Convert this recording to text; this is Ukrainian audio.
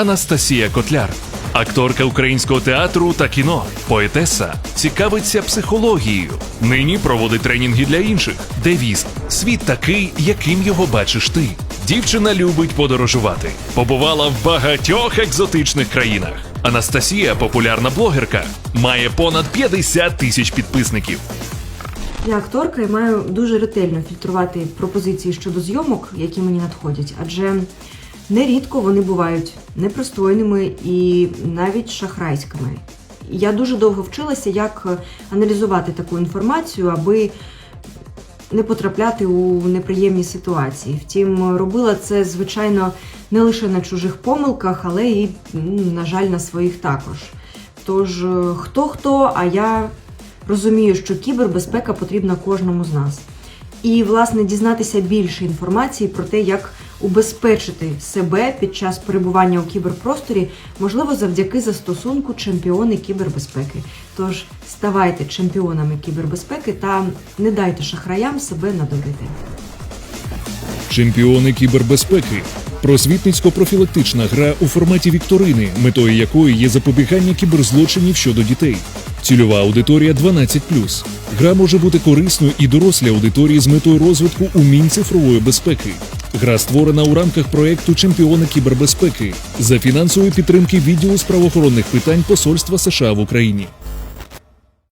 Анастасія Котляр, акторка українського театру та кіно, поетеса, цікавиться психологією. Нині проводить тренінги для інших. Девіз світ такий, яким його бачиш ти. Дівчина любить подорожувати. Побувала в багатьох екзотичних країнах. Анастасія популярна блогерка, має понад 50 тисяч підписників. Я акторка і маю дуже ретельно фільтрувати пропозиції щодо зйомок, які мені надходять, адже нерідко вони бувають непристойними і навіть шахрайськими. Я дуже довго вчилася, як аналізувати таку інформацію, аби не потрапляти у неприємні ситуації. Втім, робила це, звичайно, не лише на чужих помилках, але і, на жаль, на своїх також. Тож, хто хто, а я розумію, що кібербезпека потрібна кожному з нас. І, власне, дізнатися більше інформації про те, як убезпечити себе під час перебування у кіберпросторі, можливо, завдяки застосунку чемпіони кібербезпеки. Тож ставайте чемпіонами кібербезпеки та не дайте шахраям себе надурити. Чемпіони кібербезпеки. Просвітницько-профілактична гра у форматі вікторини, метою якої є запобігання кіберзлочинів щодо дітей. Цільова аудиторія 12+. Гра може бути корисною і дорослій аудиторії з метою розвитку умінь цифрової безпеки. Гра створена у рамках проекту Чемпіони кібербезпеки за фінансової підтримки відділу з правоохоронних питань Посольства США в Україні.